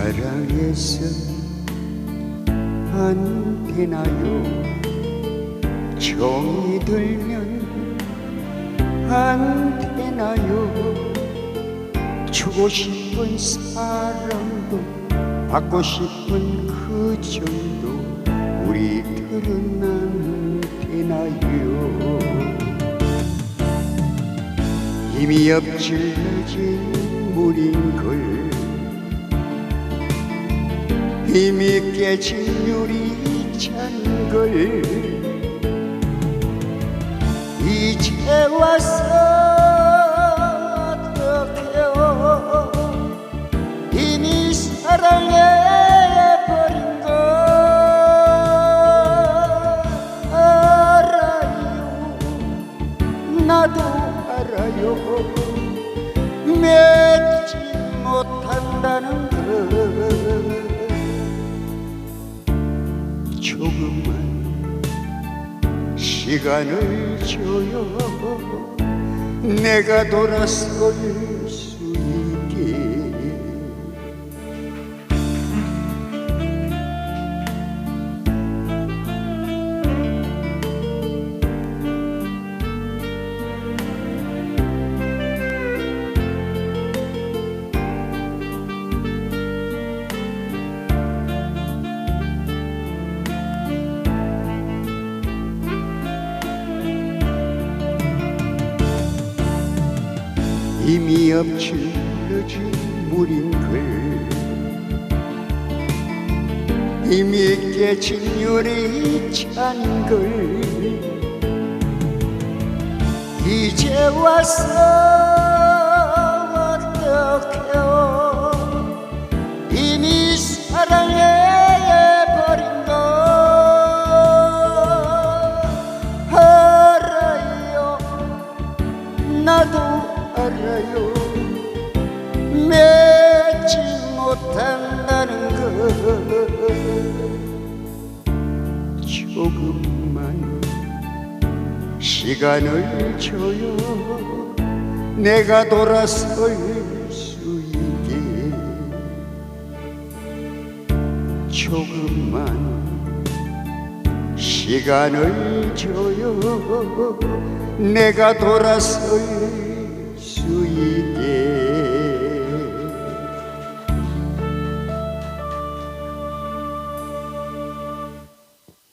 하늘에서 안 되나요? 정이 들면 안 되나요? 주고 싶은 사랑도 받고 싶은 그 정도 우리들은 안 되나요? 힘이 엎질러진 물인 걸 힘이 깨진 유리 찬걸. 이제 와서 어떡해요? 이미 사랑해버린 걸 알아요. 나도 알아요. 맺지 못한다는 걸 시간을 줘요. 내가 돌아설 수 이미 엎질러진 물인 걸 이미 깨진 유리 찬걸 이제 와서 어떡해요? 이미 걸 알아요? 나도 알아요 맺지 못한다는 걸 조금만 시간을 줘요. 내가 돌아설 수 있게. 조금만 시간을 줘요. 내가 돌아설 수 있게